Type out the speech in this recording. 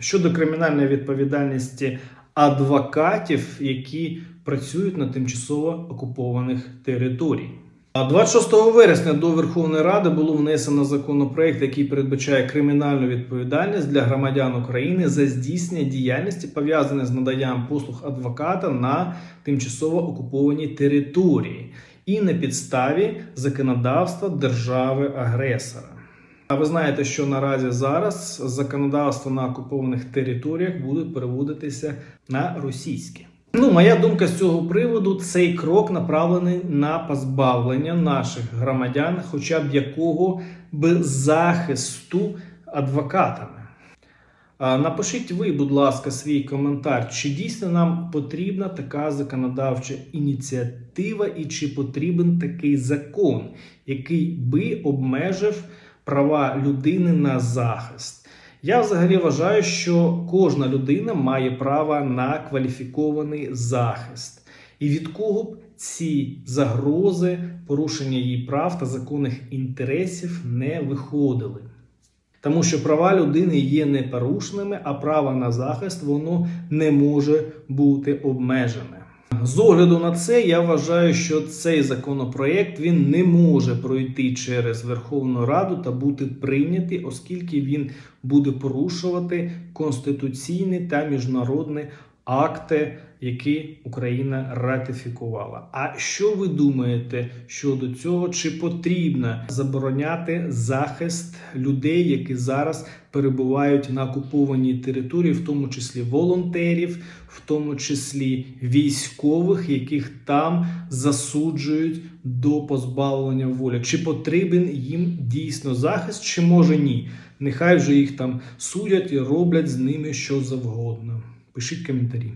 щодо кримінальної відповідальності адвокатів, які працюють на тимчасово окупованих територіях. 26 вересня до Верховної Ради було внесено законопроект, який передбачає кримінальну відповідальність для громадян України за здійснення діяльності, пов'язаної з наданням послуг адвоката на тимчасово окупованій території і на підставі законодавства держави-агресора. А ви знаєте, що наразі зараз законодавство на окупованих територіях буде переводитися на російське. Ну, моя думка з цього приводу: цей крок направлений на позбавлення наших громадян, хоча б якого б захисту адвокатами. Напишіть ви, будь ласка, свій коментар, чи дійсно нам потрібна така законодавча ініціатива, і чи потрібен такий закон, який би обмежив права людини на захист. Я взагалі вважаю, що кожна людина має право на кваліфікований захист. І від кого б ці загрози, порушення її прав та законних інтересів не виходили. Тому що права людини є непорушними, а право на захист воно не може бути обмежене. З огляду на це, я вважаю, що цей законопроект він не може пройти через Верховну Раду та бути прийнятий, оскільки він буде порушувати конституційні та міжнародні акти, які Україна ратифікувала. А що ви думаєте щодо цього? Чи потрібно забороняти захист людей, які зараз перебувають на окупованій території, в тому числі волонтерів, в тому числі військових, яких там засуджують до позбавлення волі? Чи потрібен їм дійсно захист, чи може ні? Нехай вже їх там судять і роблять з ними що завгодно. Пишіть коментарі.